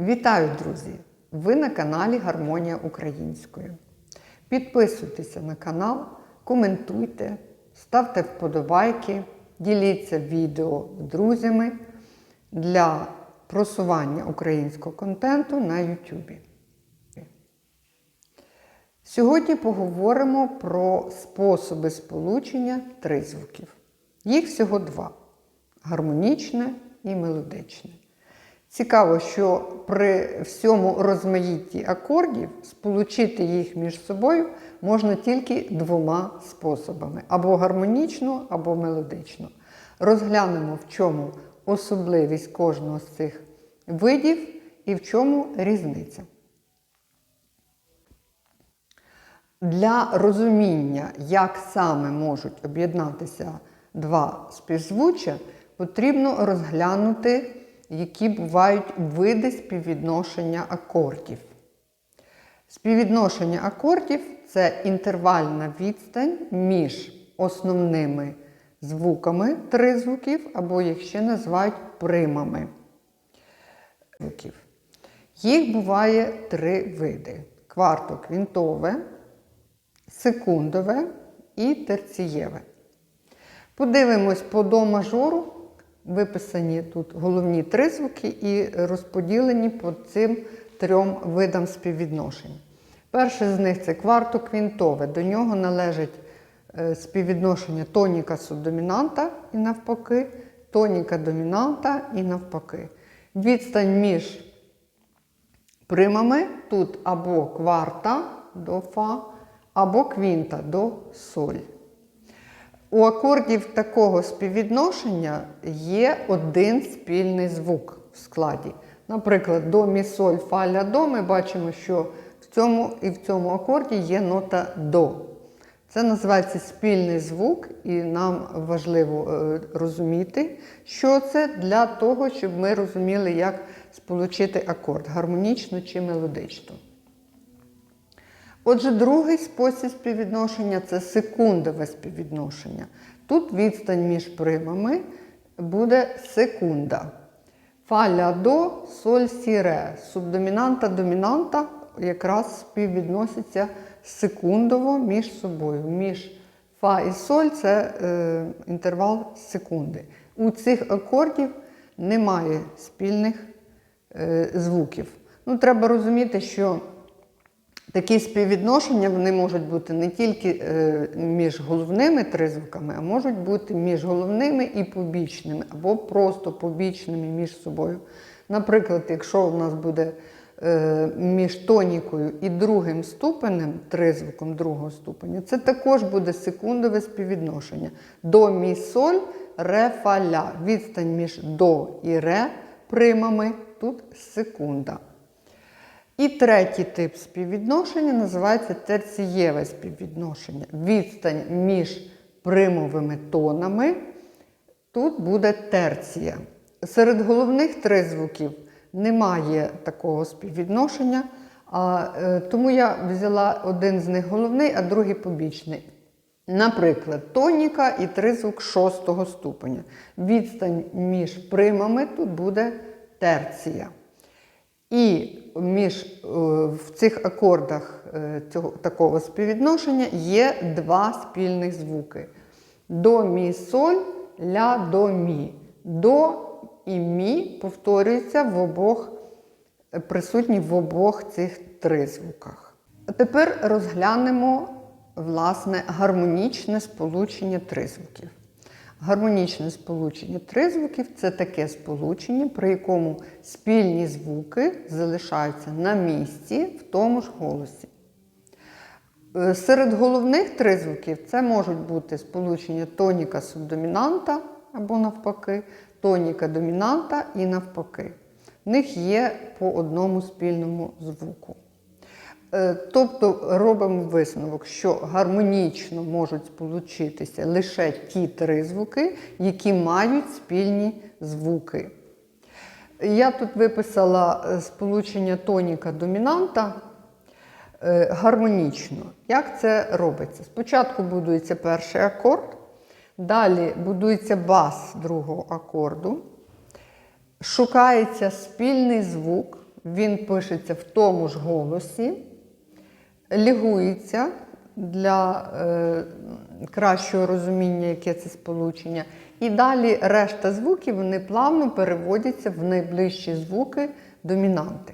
Вітаю, друзі! Ви на каналі Гармонія Українською. Підписуйтеся на канал, коментуйте, ставте вподобайки, діліться відео з друзями для просування українського контенту на YouTube. Сьогодні поговоримо про способи сполучення тризвуків. Їх всього два гармонічне і мелодичне. Цікаво, що при всьому розмаїтті акордів сполучити їх між собою можна тільки двома способами: або гармонічно, або мелодично. Розглянемо, в чому особливість кожного з цих видів і в чому різниця. Для розуміння, як саме можуть об'єднатися два співзвуччя, потрібно розглянути, які бувають види співвідношення акордів. Співвідношення акордів це інтервальна відстань між основними звуками тризвуків, або їх ще називають примами звуків. Їх буває три види: квартоквінтове, секундове і терцієве. Подивимось по до мажору, виписані тут головні тризвуки і розподілені по цим трьом видам співвідношень. Перше з них це квартоквінтове. До нього належить е, співвідношення тоніка субдомінанта і навпаки, тоніка домінанта і навпаки. Відстань між примами тут або кварта до фа, або квінта до соль. У акордів такого співвідношення є один спільний звук в складі. Наприклад, до мі соль фа ля до ми бачимо, що в цьому і в цьому акорді є нота до. Це називається спільний звук, і нам важливо е, розуміти, що це для того, щоб ми розуміли, як сполучити акорд гармонічно чи мелодично. Отже, другий спосіб співвідношення це секундове співвідношення. Тут відстань між примами буде секунда. Фа ля до, соль сі ре. Субдомінанта домінанта якраз співвідноситься секундово між собою. Між фа і соль це е, інтервал секунди. У цих акордів немає спільних е, звуків. Ну, Треба розуміти, що Такі співвідношення вони можуть бути не тільки е, між головними тризвуками, а можуть бути між головними і побічними, або просто побічними між собою. Наприклад, якщо у нас буде е, між тонікою і другим ступенем, тризвуком другого ступеня, це також буде секундове співвідношення. До мі соль, ре, фа, ля. Відстань між до і ре примами тут секунда. І третій тип співвідношення називається терцієве співвідношення. Відстань між примовими тонами. Тут буде терція. Серед головних тризвуків немає такого співвідношення, а, е, тому я взяла один з них головний, а другий побічний. Наприклад, тоніка і тризвук шостого ступеня. Відстань між примами тут буде терція. І між е, в цих акордах е, цього такого співвідношення є два спільних звуки. До мі соль, ля до мі. До і мі повторюються в обох, присутні в обох цих тризвуках. А тепер розглянемо власне гармонічне сполучення тризвуків. Гармонічне сполучення тризвуків це таке сполучення, при якому спільні звуки залишаються на місці в тому ж голосі. Е, Серед головних тризвуків це можуть бути сполучення тоніка субдомінанта або навпаки, тоніка домінанта і навпаки. В них є по одному спільному звуку. Е, Тобто робимо висновок, що гармонічно можуть сполучитися лише ті три звуки, які мають спільні звуки. Я тут виписала е, сполучення тоніка домінанта е, гармонічно. Як це робиться? Спочатку будується перший акорд, далі будується бас другого акорду, шукається спільний звук він пишеться в тому ж голосі, лігується для е, кращого розуміння, яке це сполучення. І далі решта звуків вони плавно переводяться в найближчі звуки домінанти.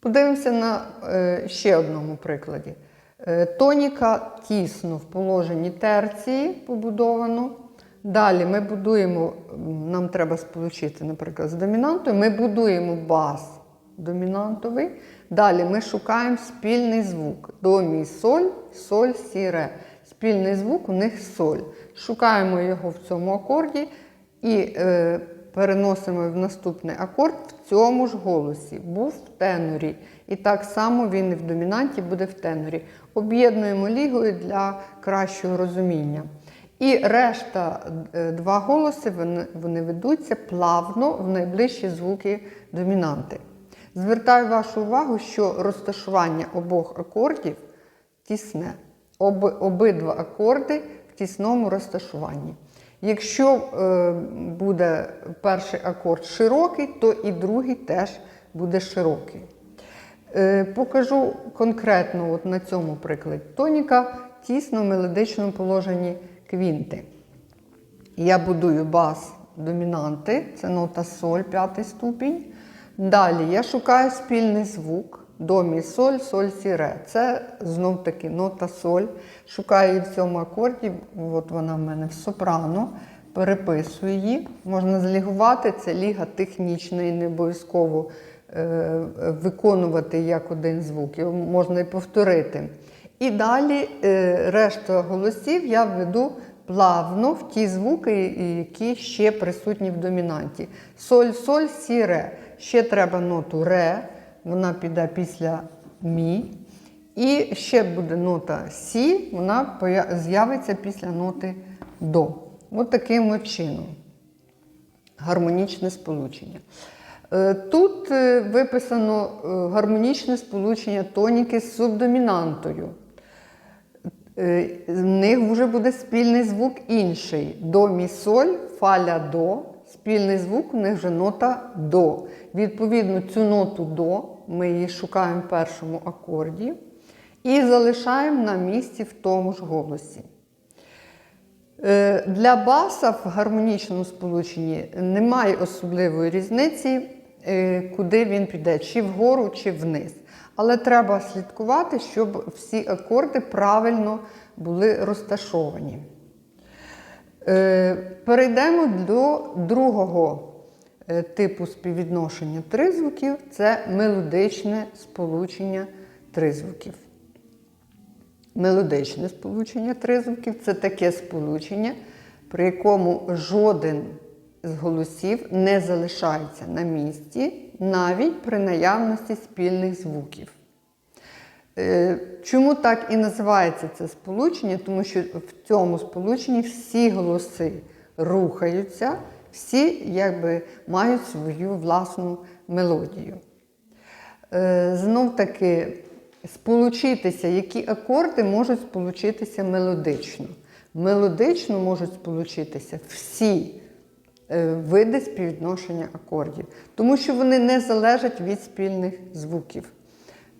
Подивимося на е, ще одному прикладі. Е, тоніка тісно в положенні терції побудовано. Далі ми будуємо, нам треба сполучити, наприклад, з домінантою, ми будуємо бас домінантовий. Далі ми шукаємо спільний звук. До, мі, соль, соль, сі, ре. Спільний звук у них соль. Шукаємо його в цьому акорді і е, переносимо в наступний акорд в цьому ж голосі. Був в тенорі. І так само він і в домінанті буде в тенорі. Об'єднуємо лігою для кращого розуміння. І решта е, два голоси вони, ведуться плавно в найближчі звуки домінанти. Звертаю вашу увагу, що розташування обох акордів тісне. Об, обидва акорди в тісному розташуванні. Якщо е, буде перший акорд широкий, то і другий теж буде широкий. Е, покажу конкретно от на цьому прикладі. Тоніка тісно в мелодичному положенні квінти. Я будую бас домінанти, це нота соль, п'ятий ступінь. Далі я шукаю спільний звук. До, мі, соль, соль, сі, ре. Це знов таки нота соль. Шукаю її в цьому акорді, от вона в мене в сопрано, переписую її. Можна злігувати, це ліга технічна і не обов'язково е, виконувати як один звук. Його можна і повторити. І далі е, решта голосів я введу плавно в ті звуки, які ще присутні в домінанті. Соль, соль, сі, ре. Ще треба ноту ре, вона піде після мі. І ще буде нота Сі, вона з'явиться після ноти До. От таким от чином. Гармонічне сполучення. Е, Тут е, виписано е, гармонічне сполучення тоніки з субдомінантою. Е, В них вже буде спільний звук інший. До, мі, соль, фа, ля, до. Спільний звук у них вже нота до. Відповідно, цю ноту до ми її шукаємо в першому акорді і залишаємо на місці в тому ж голосі. Е, Для баса в гармонічному сполученні немає особливої різниці, е, куди він піде, чи вгору, чи вниз. Але треба слідкувати, щоб всі акорди правильно були розташовані. Е, Перейдемо до другого е, типу співвідношення тризвуків це мелодичне сполучення тризвуків. Мелодичне сполучення тризвуків це таке сполучення, при якому жоден з голосів не залишається на місці, навіть при наявності спільних звуків. Е, Чому так і називається це сполучення? Тому що в цьому сполученні всі голоси рухаються, всі якби мають свою власну мелодію. Е, Знов таки, сполучитися, які акорди можуть сполучитися мелодично. Мелодично можуть сполучитися всі види співвідношення акордів, тому що вони не залежать від спільних звуків.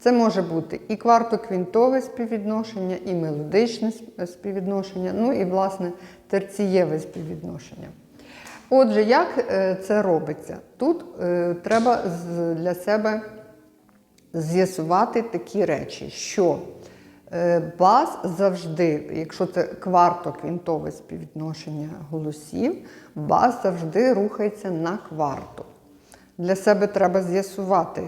Це може бути і квартоквінтове співвідношення, і мелодичне співвідношення, ну і, власне, терцієве співвідношення. Отже, як е, це робиться? Тут е, треба для себе з'ясувати такі речі, що е, бас завжди, якщо це квартоквінтове співвідношення голосів, бас завжди рухається на кварту. Для себе треба з'ясувати,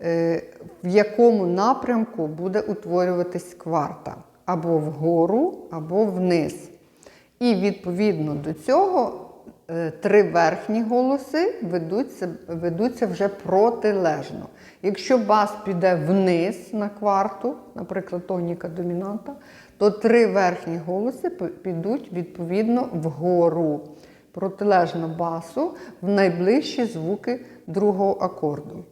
е, в якому напрямку буде утворюватись кварта або вгору, або вниз. І відповідно до цього е, три верхні голоси ведуться, ведуться вже протилежно. Якщо бас піде вниз на кварту, наприклад, тоніка домінанта, то три верхні голоси підуть відповідно вгору, протилежно басу в найближчі звуки другого акорду.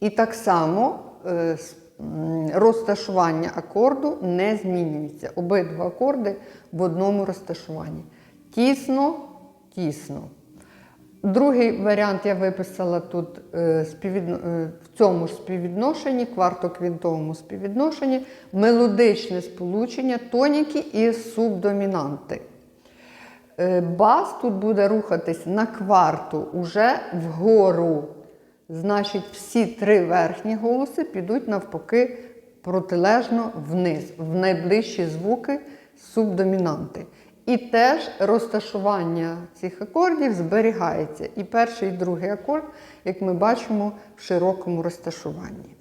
І так само е, розташування акорду не змінюється. Обидва акорди в одному розташуванні. Тісно, тісно. Другий варіант я виписала тут е, е, в цьому ж співвідношенні, квартоквінтовому співвідношенні, мелодичне сполучення тоніки і субдомінанти. Е, Бас тут буде рухатись на кварту уже вгору. Значить, всі три верхні голоси підуть навпаки протилежно вниз, в найближчі звуки субдомінанти. І теж розташування цих акордів зберігається. І перший, і другий акорд, як ми бачимо, в широкому розташуванні.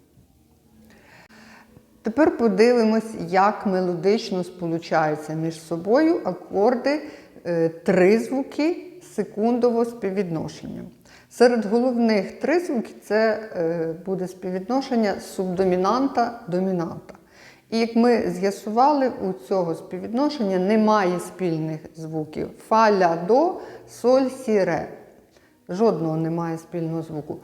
Тепер подивимось, як мелодично сполучаються між собою акорди е, тризвуки секундового співвідношення. Серед головних тризвуків це е, буде співвідношення субдомінанта домінанта. І як ми з'ясували, у цього співвідношення немає спільних звуків. Фа, ля, до, соль, сі, ре. Жодного немає спільного звуку.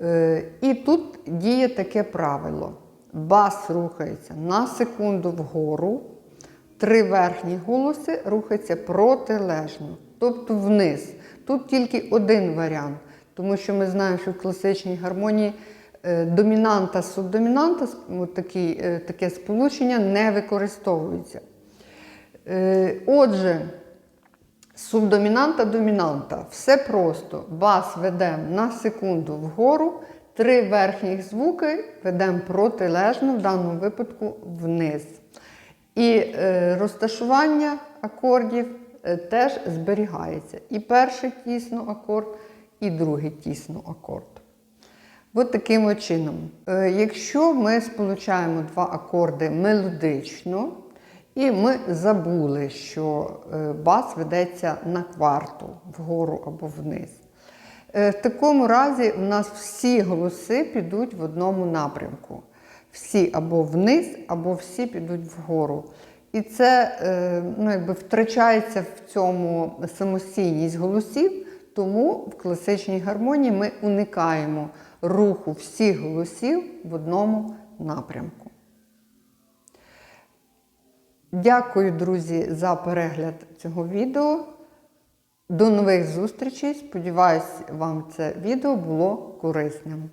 Е, І тут діє таке правило. Бас рухається на секунду вгору, три верхні голоси рухаються протилежно, тобто вниз. Тут тільки один варіант, тому що ми знаємо, що в класичній гармонії домінанта субдомінанта от такий, е, таке сполучення не використовується. Е, Отже, Субдомінанта домінанта. Все просто. Бас ведемо на секунду вгору, три верхніх звуки ведемо протилежно, в даному випадку вниз. І е, розташування акордів е, теж зберігається. І перший тісно акорд, і другий тісно акорд. От таким чином. Е, Якщо ми сполучаємо два акорди мелодично, і ми забули, що е, бас ведеться на кварту вгору або вниз. Е, В такому разі у нас всі голоси підуть в одному напрямку. Всі або вниз, або всі підуть вгору. І це ну, якби втрачається в цьому самостійність голосів, тому в класичній гармонії ми уникаємо руху всіх голосів в одному напрямку. Дякую, друзі, за перегляд цього відео. До нових зустрічей. Сподіваюсь, вам це відео було корисним.